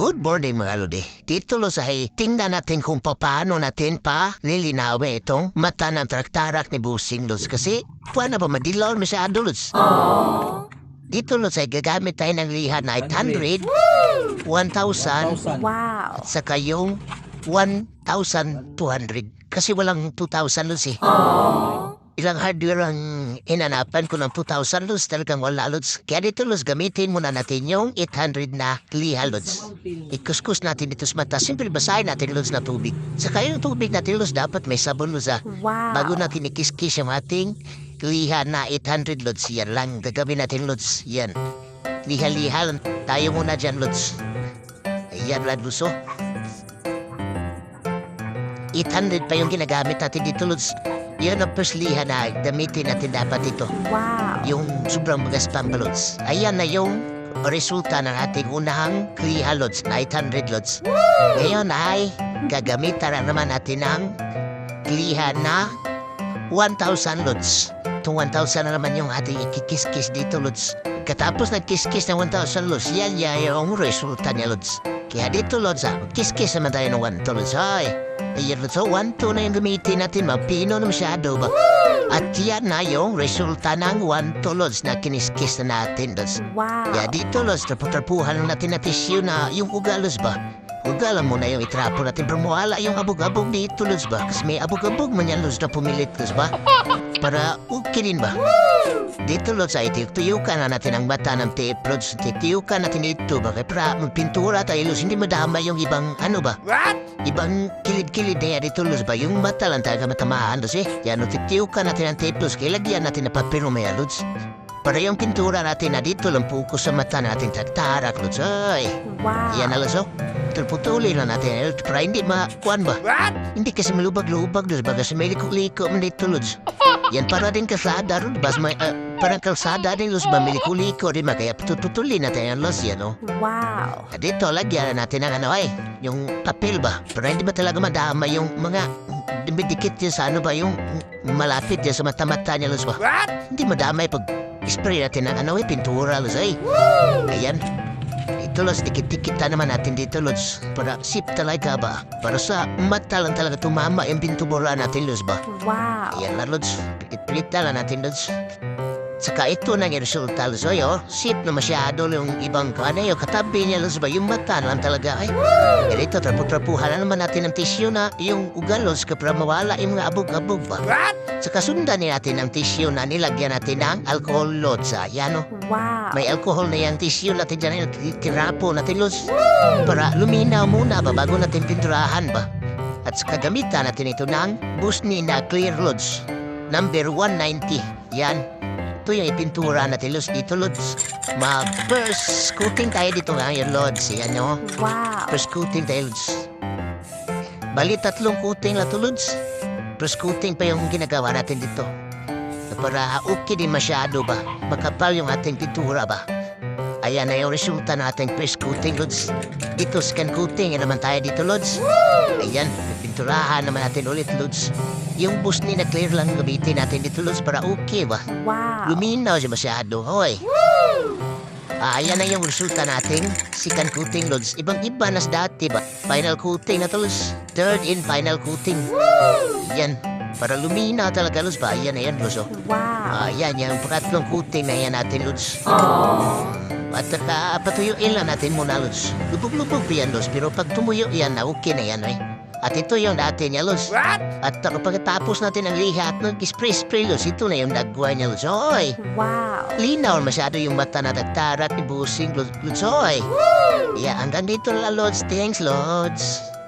Good morning mga lodi. Dito lo sa hay, tingnan natin kung paano natin pa nilinawi itong mata ng traktarak ni Busing Luz kasi puwan na ba madilaw masyado Luz? Dito lo sa gagamit tayo ng liha na 800, 1,000, 1,000. Wow. saka yung 1,200. Kasi walang 2,000 Luz eh. Ilang hardware ang inanapan ko ng 2,000 Luz talagang wala Luz. Kaya dito Luz gamitin muna natin yung 800 na liha Luz. Ikuskus natin dito sa mata. Simple basahin natin Luz na tubig. Saka yung tubig natin Luz dapat may sabon Luz ah. Wow. Bago natin ikis-kis yung ating liha na 800 Luz. Yan lang gagawin natin Luz. Yan. Liha-liha. Tayo muna dyan Luz. Ayan Lad Luz oh. 800 pa yung ginagamit natin dito Luz. Yan ang liha na gamitin natin dapat ito Wow. yung sobrang magas pampalods. Ayan na yung resulta ng ating unahang Kriha Lods na 800 Lods. Ngayon ay gagamitan na naman natin ng Kriha na 1,000 Lods. Itong 1,000 na naman yung ating ikikis-kis dito Lods. Katapos nagkis-kis ng 1,000 Lods, yan yan yung resulta niya Lods. Kaya dito Lods ah, kis-kis naman tayo ng 1 Lods. Ay, ayan Lods, so 1 2 na yung gamitin natin, mapino na masyado ba? At yan na yung resulta ng 1 to Lods na kiniskis na natin Lods. Wow. Kaya dito, Los, trapu-trapuhan lang natin na tissue na yung ugalos ba? Ugalan mo na yung itrapo natin pero mawala yung abog-abog dito, Los ba? Kasi may abog-abog man yan, Los, na pumilit, ba? Para ukinin ba? Dito, Los, ay tiyukan na natin ang mata ng tape, Los. Tiyukan natin dito ba? Kaya para magpintura tayo, Los, hindi madama yung ibang, ano ba? Ibang kilid-kilid na yan dito, Los ba? Yung mata lang talaga matamaan, Los, eh. Yan, tiyukan natin ang tape, Los. Kaya lagyan natin na papel maya, Los. Para yung pintura natin na dito lang po ko sa mata natin tatarak, Lods. Ay, Wow. yan na, Lods, oh. Putulin lang natin, Lods, para hindi makuan ba? Hindi kasi malubag-lubag, Lods, ba? Kasi may liko-liko man dito, Lods. Yan para din kalsada, Lods, bas may, ah, parang kalsada din, Lods, ba? May liko-liko din, ba? Kaya putulin natin yan, Lods, yan, oh. Wow. Ah, Dito, lagyan na natin ng ano, ay, yung papel ba? Para hindi ba talaga madama yung mga dumidikit yan sa ano ba, yung malapit yan sa mata-mata niya, Lods, ba? Hindi madamay pag spray natin ng ano eh, pintura, Lods, ay. Ayan. Ito, Lods, dikit-dikit na naman natin dito, Lods. Para sip talaga ba? Para sa mata lang talaga tumama yung pintura natin, Lods, ba? Wow. Ayan na, Lods. Pilit-pilit natin, Lods. Saka ito na yung resulta. Ay, oh, sip na masyado yung ibang kanay. Yung katabi niya, Lods, ba? Yung mata lang talaga, ay. Kaya ito, trapu-trapuhan na naman natin ng tissue na yung ugal, Lods, para mawala yung mga abog-abog ba? Saka sundan natin ang tissue na nilagyan natin ng alcohol, Lods. Ayan, oh. Wow. May alcohol na yung tissue natin dyan yung tirapo natin, Luz. Para luminaw muna ba bago natin pinturahan ba? At saka gamitan natin ito ng Busni na Clear Luz. Number 190. Yan. Ito yung ipintura natin, Luz. Dito, Luz. Mag-first coating tayo dito ngayon, Luz. Yan, no? Wow. First coating tayo, Luz. Bali, tatlong coating lang to, Luz. First coating pa yung ginagawa natin dito. Para okay din masyado ba? Makapal yung ating pintura ba? Ayan na yung resulta nating first coating, Lods. Dito, second coating. Yan naman tayo dito, Lods. Ayan, pinturahan naman natin ulit, Lods. Yung bus ni na clear lang gamitin natin dito, Lods, para okay ba? Wow. Luminaw siya masyado. Hoy. Ah, ayan na yung resulta nating second coating, Lods. Ibang-iba na sa dati ba? Final coating na to, Lods. Third and final coating. Yan. Para luminaw talaga, Lods ba? Ayan na yan, Lods. Oh. Wow. Ah, yan, yung pangatlong coating na yan natin, Lods. At saka, patuyuin lang natin muna, Lods. Lubog-lubog pa yan, Lods. Pero pag tumuyo yan na, okay na yan, eh. At ito yung natin niya, Lods. At uh, pagkatapos natin ang liha at nag-spray-spray, Lods, ito na yung nagwa niya, Lods. Oy! Wow. Linaw masyado yung mata na nagtarat ni Busing, Lods. Lods, oy! Yeah, hanggang dito na, Lods. Thanks, Lods.